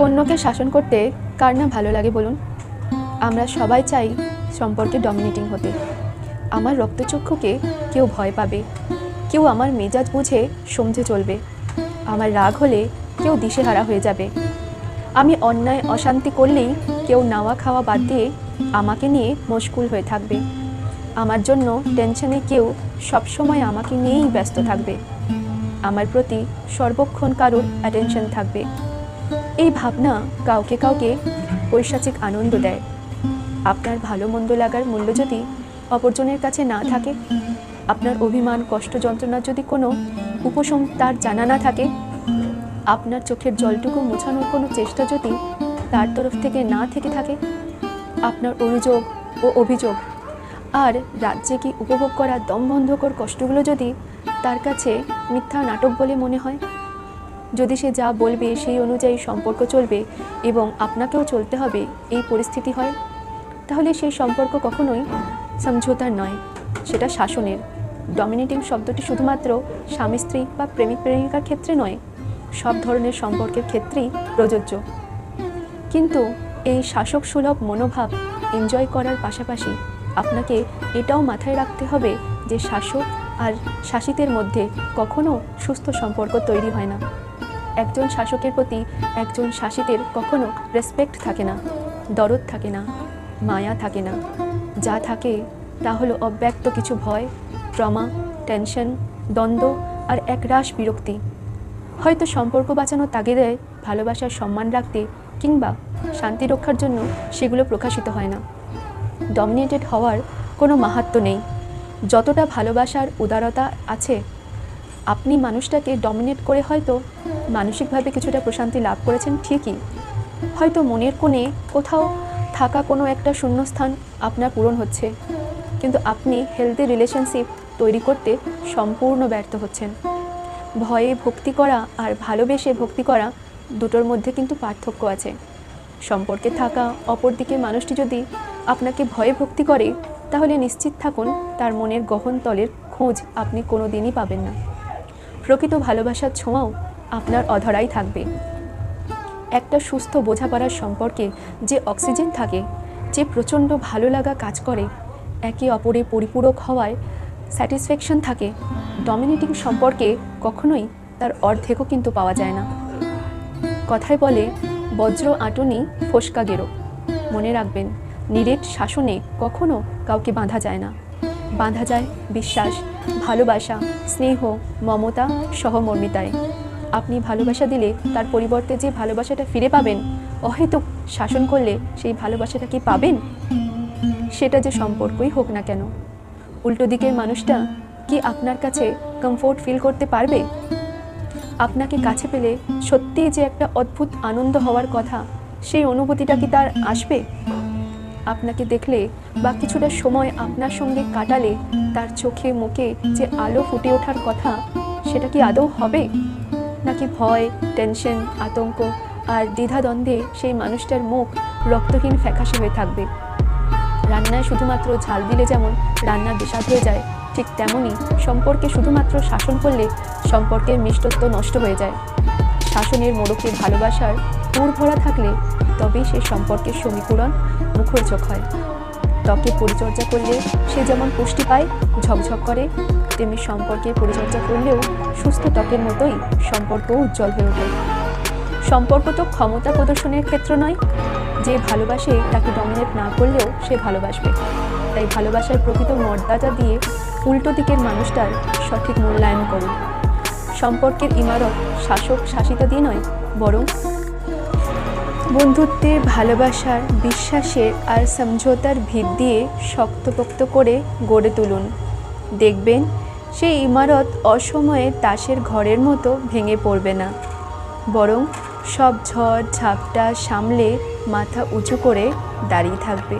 অন্যকে শাসন করতে কার না ভালো লাগে বলুন? আমরা সবাই চাই সম্পর্কে ডমিনেটিং হতে। আমার রক্তচক্ষুকে কেউ ভয় পাবে। কেউ আমার মেজাজ বুঝে সমঝে চলবে। আমার রাগ হলে কেউ দিশেহারা হয়ে যাবে। আমি অন্যায়, অশান্তি করলেই কেউ নাওয়া খাওয়া বাদ দিয়ে আমাকে নিয়ে মশগুল হয়ে থাকবে। আমার জন্য টেনশনে কেউ সবসময় আমাকে নিয়েই ব্যস্ত থাকবে। আমার প্রতি সর্বক্ষণ কারোর অ্যাটেনশন থাকবে। এই ভাবনা কাউকে কাউকে পৈশাচিক আনন্দ দেয়। আপনার ভালো মন্দ লাগার মূল্য যদি অপরজনের কাছে না থাকে, আপনার অভিমান, কষ্ট যন্ত্রণা যদি কোনো উপশম তার জানা না থাকে, আপনার চোখের জলটুকু মোছানোর কোনো চেষ্টা যদি তার তরফ থেকে না থেকে থাকে, আপনার অভিযোগ ও অভিযোগ আর রাজ্যে কি উপভোগ করা দমবন্ধকর কষ্টগুলো যদি তার কাছে মিথ্যা নাটক বলে মনে হয়? যদি সে যা বলবে সেই অনুযায়ী সম্পর্ক চলবে এবং আপনাকেও চলতে হবে, এই পরিস্থিতি হয়। তাহলে সেই সম্পর্ক কখনোই সমঝোতার নয়, সেটা শাসনের। ডমিনেটিং শব্দটি শুধুমাত্র স্বামী, স্ত্রী বা প্রেমিক, প্রেমিকার ক্ষেত্রে নয়, সব ধরনের সম্পর্কের ক্ষেত্রেই প্রযোজ্য। কিন্তু এই শাসক সুলভ মনোভাব এনজয় করার পাশাপাশি আপনাকে এটাও মাথায় রাখতে হবে যে শাসক আর শাসিতের মধ্যে কখনো সুস্থ সম্পর্ক তৈরি হয় না। একজন শাসকের প্রতি একজন শাসিতের কখনো রেসপেক্ট থাকে না, দরদ থাকে না, মায়া থাকে না। যা থাকে তা হলো অব্যক্ত কিছু ভয়, ট্রমা, টেনশন, দ্বন্দ্ব আর এক একরাশ বিরক্তি। হয়তো সম্পর্ক বাঁচানোর তাগিদে ভালোবাসার সম্মান রাখতে কিংবা শান্তি রক্ষার জন্য সেগুলো প্রকাশিত হয় না। ডমিনেটেড হওয়ার কোনো মাহাত্ম নেই। যতটা ভালোবাসার উদারতা আছে আপনি মানুষটাকে ডমিনেট করে হয়তো মানসিকভাবে কিছুটা প্রশান্তি লাভ করেছেন ঠিকই। হয়তো মনের কোণে কোথাও থাকা কোনো একটা শূন্যস্থান আপনার পূরণ হচ্ছে। কিন্তু আপনি হেলদি রিলেশনশিপ তৈরি করতে সম্পূর্ণ ব্যর্থ হচ্ছেন। ভয়ে ভক্তি করা আর ভালোবেসে ভক্তি করা দুটোর মধ্যে কিন্তু পার্থক্য আছে। সম্পর্কে থাকা অপরদিকে মানুষটি যদি আপনাকে ভয়ে ভক্তি করে, তাহলে নিশ্চিত থাকুন তার মনের গহন তলের খোঁজ আপনি কোনো দিনই পাবেন না। প্রকৃত ভালোবাসার ছোঁয়াও আপনার অধরাই থাকবে। একটা সুস্থ বোঝাপড়ার সম্পর্কে যে অক্সিজেন থাকে, যে প্রচণ্ড ভালো লাগা কাজ করে, একে অপরে পরিপূরক হওয়ায় স্যাটিসফ্যাকশন থাকে, ডমিনেটিং সম্পর্কে কখনোই তার অর্ধেকও কিন্তু পাওয়া যায় না। কথায় বলে, বজ্র আটনি ফোসকা গেরো। মনে রাখবেন, নিরেট শাসনে কখনো কাউকে বাঁধা যায় না। বাঁধা যায় বিশ্বাস, ভালোবাসা, স্নেহ, মমতা সহমর্মিতায় আপনি ভালোবাসা দিলে তার পরিবর্তে যে ভালোবাসাটা ফিরে পাবেন, অহেতুক শাসন করলে সেই ভালোবাসাটা কি পাবেন? সেটা যে সম্পর্কই হোক না কেন। উল্টো দিকের মানুষটা কি আপনার কাছে কমফোর্ট ফিল করতে পারবে? আপনাকে কাছে পেলে সত্যিই যে একটা অদ্ভুত আনন্দ হওয়ার কথা, সেই অনুভূতিটা কি তার আসবে? আপনাকে দেখলে বা কিছুটা সময় আপনার সঙ্গে কাটালে তার চোখে মুখে যে আলো ফুটে ওঠার কথা, সেটা কি আদৌ হবে? নাকি ভয়, টেনশন, আতঙ্ক আর দ্বিধাদ্বন্দ্বে সেই মানুষটার মুখ রক্তহীন ফ্যাকাশে হয়ে থাকবে? রান্নায় শুধুমাত্র ঝাল দিলে যেমন রান্না বিষাদ হয়ে যায়, ঠিক তেমনই সম্পর্কে শুধুমাত্র শাসন করলে সম্পর্কের মিষ্টত্ব নষ্ট হয়ে যায়। শাসনের মোড়কে ভালোবাসার পুর ভরা থাকলে তবেই সে সম্পর্কের সমীকরণ মুখরোচক হয়। ত্বকের পরিচর্যা করলে সে যেমন পুষ্টি পায়, ঝকঝক করে, তেমনি সম্পর্কে পরিচর্যা করলেও সুস্থ ত্বকের মতোই সম্পর্ক উজ্জ্বল হয়ে ওঠে। সম্পর্ক তো ক্ষমতা প্রদর্শনের ক্ষেত্র নয়। যে ভালোবাসে তাকে ডমিনেট না করলেও সে ভালোবাসবে। তাই ভালোবাসার প্রকৃত মর্যাদা দিয়ে উল্টো দিকের মানুষটার সঠিক মূল্যায়ন করুন। সম্পর্কের ইমারত শাসক শাসিত দিয়ে নয়, বরং বন্ধুত্বের ভালোবাসার বিশ্বাসের আর সমঝোতার ভিত দিয়ে শক্তপোক্ত করে গড়ে তুলুন। দেখবেন, সেই ইমারত অসময়ে তাসের ঘরের মতো ভেঙে পড়বে না। বরং সব ঝড় ঝাপটা সামলে মাথা উঁচু করে দাঁড়িয়ে থাকবে।